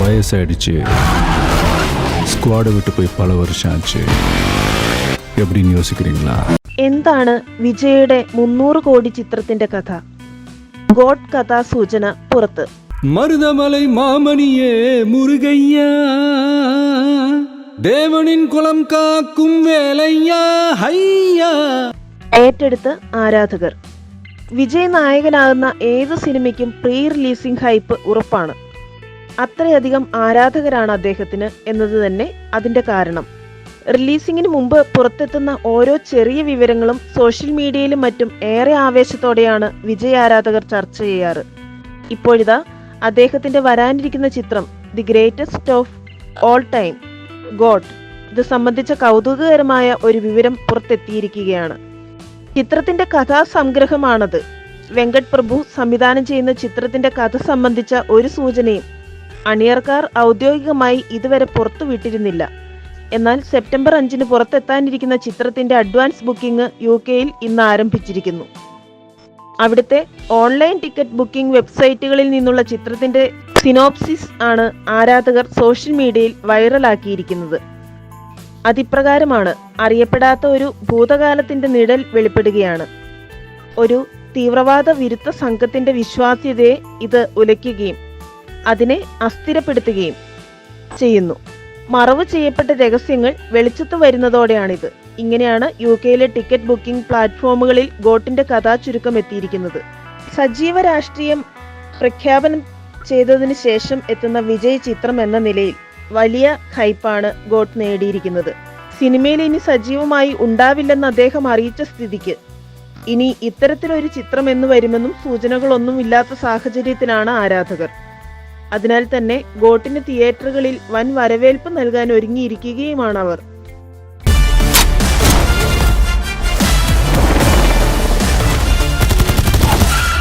வயசாயிடுச்சு ஸ்குவாடை விட்டு போய் பல வருஷம் ஆச்சு எப்படின்னு யோசிக்கிறீங்களா എന്താണ് വിജയുടെ മുന്നൂറ് കോടി ചിത്രത്തിന്റെ കഥ ഗോഡ് കഥാ സൂചന പുറത്ത് மருதமலை மாமணியே முருகையா தேவனின் குலம் காக்கும் வேலையா ஹையா ഏറ്റെടുത്ത് ആരാധകർ വിജയ് നായകനാകുന്ന ഏത് സിനിമയ്ക്കും പ്രീ റിലീസിംഗ് ഹൈപ്പ് ഉറപ്പാണ് അത്രയധികം ആരാധകരാണ് അദ്ദേഹത്തിന് എന്നത് തന്നെ അതിന്റെ കാരണം. റിലീസിംഗിന് മുമ്പ് പുറത്തെത്തുന്ന ഓരോ ചെറിയ വിവരങ്ങളും സോഷ്യൽ മീഡിയയിലും മറ്റും ഏറെ ആവേശത്തോടെയാണ് വിജയ് ആരാധകർ ചർച്ച ചെയ്യാറ്. ഇപ്പോഴിതാ അദ്ദേഹത്തിന്റെ വരാനിരിക്കുന്ന ചിത്രം the greatest of all time god ഇത് സംബന്ധിച്ച കൗതുകകരമായ ഒരു വിവരം പുറത്തെത്തിയിരിക്കുകയാണ്. ചിത്രത്തിന്റെ കഥാസംഗ്രഹമാണത്. വെങ്കട് പ്രഭു സംവിധാനം ചെയ്യുന്ന ചിത്രത്തിന്റെ കഥ സംബന്ധിച്ച ഒരു സൂചനയും അണിയർക്കാർ ഔദ്യോഗികമായി ഇതുവരെ പുറത്തുവിട്ടിരുന്നില്ല. എന്നാൽ സെപ്റ്റംബർ അഞ്ചിന് പുറത്തെത്താനിരിക്കുന്ന ചിത്രത്തിന്റെ അഡ്വാൻസ് ബുക്കിംഗ് യു കെയിൽ ഇന്ന് ആരംഭിച്ചിരിക്കുന്നു. അവിടുത്തെ ഓൺലൈൻ ടിക്കറ്റ് ബുക്കിംഗ് വെബ്സൈറ്റുകളിൽ നിന്നുള്ള ചിത്രത്തിന്റെ സിനോപ്സിസ് ആണ് ആരാധകർ സോഷ്യൽ മീഡിയയിൽ വൈറലാക്കിയിരിക്കുന്നത്. അതിപ്രകാരമാണ് അറിയപ്പെടാത്ത ഒരു ഭൂതകാലത്തിന്റെ നിഴൽ വെളിപ്പെടുകയാണ്. ഒരു തീവ്രവാദ വിരുദ്ധ സംഘത്തിന്റെ വിശ്വാസ്യതയെ ഇത് ഉലയ്ക്കുകയും അതിനെ അസ്ഥിരപ്പെടുത്തുകയും ചെയ്യുന്നു. മറവ് ചെയ്യപ്പെട്ട രഹസ്യങ്ങൾ വെളിച്ചത്ത് വരുന്നതോടെയാണിത്. ഇങ്ങനെയാണ് യു കെയിലെ ടിക്കറ്റ് ബുക്കിംഗ് പ്ലാറ്റ്ഫോമുകളിൽ ഗോട്ടിന്റെ കഥാചുരുക്കം എത്തിയിരിക്കുന്നത്. സജീവ രാഷ്ട്രീയം പ്രഖ്യാപനം ചെയ്തതിനു ശേഷം എത്തുന്ന വിജയ് ചിത്രം എന്ന നിലയിൽ വലിയ ഹൈപ്പാണ് ഗോട്ട് നേടിയിരിക്കുന്നത്. സിനിമയിൽ ഇനി സജീവമായി ഉണ്ടാവില്ലെന്ന് അദ്ദേഹം അറിയിച്ച സ്ഥിതിക്ക് ഇനി ഇത്തരത്തിലൊരു ചിത്രം എന്ന് വരുമെന്നും സൂചനകളൊന്നും ഇല്ലാത്ത സാഹചര്യത്തിലാണ് ആരാധകർ. അതിനാൽ തന്നെ ഗോട്ടിന് തിയേറ്ററുകളിൽ വൻ വരവേൽപ്പ് നൽകാൻ ഒരുങ്ങിയിരിക്കുകയുമാണ് അവർ